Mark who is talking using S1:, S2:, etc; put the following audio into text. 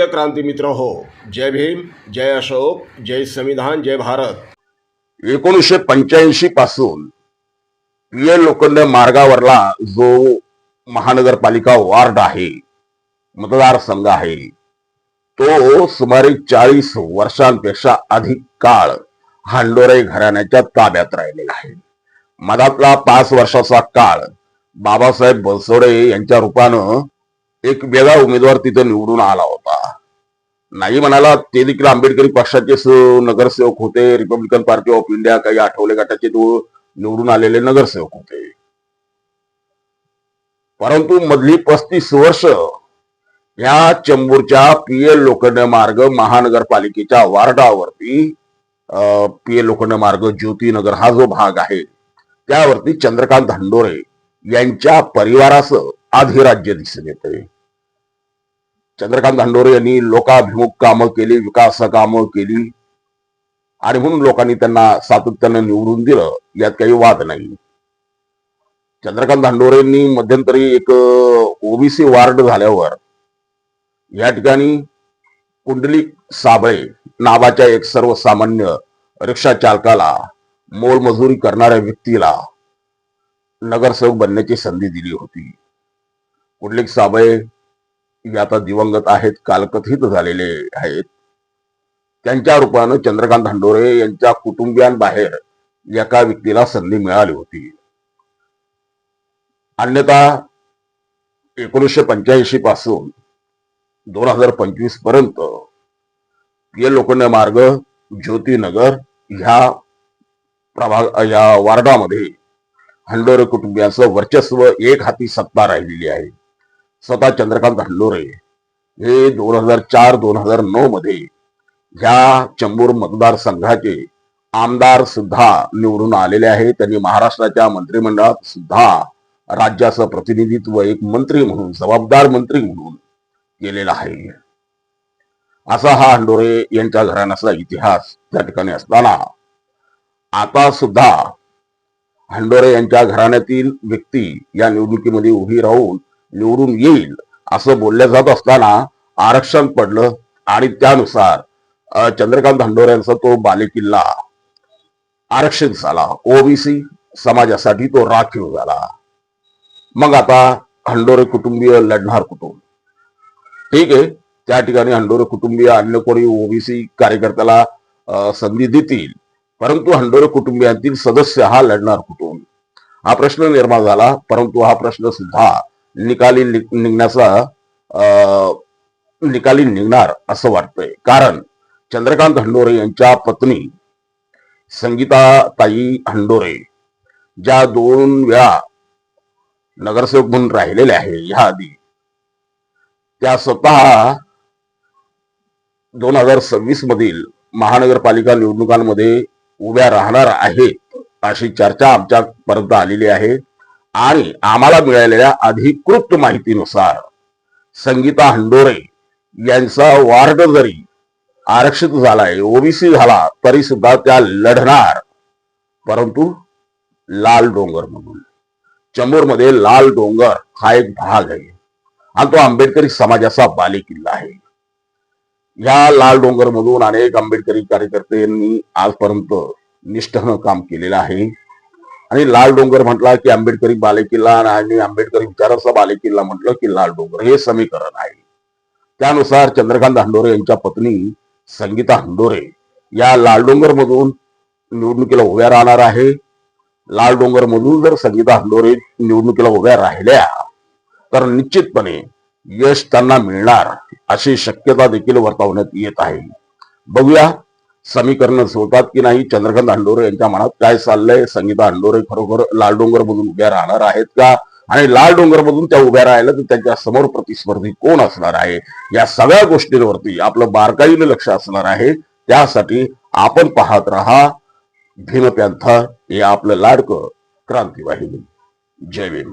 S1: प्रिय क्रांती मित्र हो. जय भीम जय अशोक जय संविधान जय भारत.
S2: एकोणीसशे पंच्याऐंशी पासून पीए लोखंड मार्गावरला जो महानगरपालिका वार्ड आहे मतदारसंघ आहे तो सुमारे चाळीस वर्षांपेक्षा अधिक काळ हांडोरे घराण्याच्या ताब्यात राहिलेला आहे. मधातला पाच वर्षाचा काळ बाबासाहेब बनसोडे यांच्या रूपानं एक वेगळा उमेदवार तिथे निवडून आला होता. नाही म्हणाला ते देखील आंबेडकरी पक्षाचे नगरसेवक होते. रिपब्लिकन पार्टी ऑफ इंडिया काही आठवले गटाचे तो निवडून आलेले नगरसेवक होते. परंतु मधली पस्तीस वर्ष या चेंबूरच्या पीएल लोखंड मार्ग महानगरपालिकेच्या वार्डावरती पीएल लोखंड मार्ग ज्योतीनगर हा जो भाग आहे त्यावरती चंद्रकांत धांडोरे यांच्या परिवाराचं अधिराज्य दिसून येते. चंद्रकांत हंडोरे यांनी लोकाभिमुख कामं केली विकास कामं केली. आणि म्हणून लोकांनी त्यांना सातत्यानं निवडून दिलं. यात काही वाद नाही. चंद्रकांत हंडोरेंनी मध्यंतरी एक ओबीसी वार्ड झाल्यावर या ठिकाणी कुंडलिक साबळे नावाच्या एक सर्वसामान्य रिक्षा चालकाला मोलमजुरी करणाऱ्या व्यक्तीला नगरसेवक बनण्याची संधी दिली होती. कुंडलिक साबळे आता दिवंगत आहेत कालकथित झालेले आहेत. त्यांच्या रूपानं चंद्रकांत हंडोरे यांच्या कुटुंबियांबाहेर एका व्यक्तीला संधी मिळाली होती. अन्यथा एकोणीसशे पंच्याऐंशी पासून दोन हजार पंचवीसपर्यंत ये लोखंड मार्ग ज्योतीनगर ह्या प्रभाग या वार्डामध्ये हंडोरे कुटुंबियांचं वर्चस्व एक हाती सत्ता राहिलेली आहे. स्वतः चंद्रकांत हंडोरे हे दोन हजार चार दोन हजार नऊ मध्ये ह्या चंबूर मतदारसंघाचे आमदार सुद्धा निवडून आलेले आहे त्यांनी महाराष्ट्राच्या मंत्रिमंडळात सुद्धा राज्याचं प्रतिनिधित्व एक मंत्री म्हणून जबाबदार मंत्री म्हणून केलेला आहे. असा हा हंडोरे यांच्या घराण्याचा इतिहास त्या ठिकाणी असताना आता सुद्धा हंडोरे यांच्या घराण्यातील व्यक्ती या निवडणुकीमध्ये उभी राहून निवडून येईल असं बोललं जात असताना आरक्षण पडलं आणि त्यानुसार चंद्रकांत हंडोरे यांचा तो बालेकिल्ला आरक्षित झाला. ओबीसी समाजासाठी तो राखीव झाला. मग आता हंडोरे कुटुंबीय लढणार कुठून? ठीक आहे त्या ठिकाणी हंडोरे कुटुंबीय अन्य कोणी ओबीसी कार्यकर्त्याला संधी देतील परंतु हंडोरे कुटुंबियांतील सदस्य हा लढणार कुठून? हा प्रश्न निर्माण झाला परंतु हा प्रश्न सुद्धा निकाली निघण्याचा निकाली निघणार असं वाटतंय. कारण चंद्रकांत हंडोरे यांच्या पत्नी संगीताताई हंडोरे ज्या दोन वेळा नगरसेवक म्हणून राहिलेल्या आहे ह्या आधी त्या स्वतः दोन हजार सव्वीस मधील महानगरपालिका निवडणुकांमध्ये उभ्या राहणार आहेत अशी चर्चा आमच्यापर्यंत आलेली आहे. आणि आम्हाला मिळालेल्या अधिकृत माहितीनुसार संगीता हंडोरे यांचा वार्ड जरी आरक्षित झालाय ओबीसी झाला तरी सुद्धा त्या लढणार. परंतु लाल डोंगर म्हणून. चंबूरमध्ये लाल डोंगर हा एक भाग आहे. आणि तो आंबेडकरी समाजाचा बालेकिल्ला आहे. या लाल डोंगर मधून अनेक आंबेडकरी कार्यकर्त्यांनी आजपर्यंत निष्ठेनं काम केलेलं आहे. आणि लाल डोंगर म्हटला की आंबेडकरी बालेकिल्ला आणि आंबेडकरी विचाराचा बालेकिल्ला म्हटलं की लाल डोंगर. हे समीकरण आहे. त्यानुसार चंद्रकांत हंडोरे यांच्या पत्नी संगीता हंडोरे या लाल डोंगर मधून निवडणुकीला उभ्या राहणार आहे. लाल डोंगर मधून जर संगीता हंडोरे निवडणुकीला उभ्या राहिल्या तर निश्चितपणे यश त्यांना मिळणार अशी शक्यता देखील वर्तवण्यात येत आहे. बघूया समीकरण सोडतात की नाही? चंद्रकांत हंडोरे यांच्या मनात काय चाललंय? संगीता हंडोरे खरोखर लाल डोंगर मधून उभ्या राहणार आहेत का? आणि लाल डोंगर मधून त्या उभ्या राहिल्या तर त्यांच्यासमोर प्रतिस्पर्धी कोण असणार आहे? या सगळ्या गोष्टींवरती आपलं बारकाईनं लक्ष असणार आहे. त्यासाठी आपण पाहत राहा. भीमपॅन्थर हे आपलं लाडकं क्रांतिवाहिनी. जय भीम.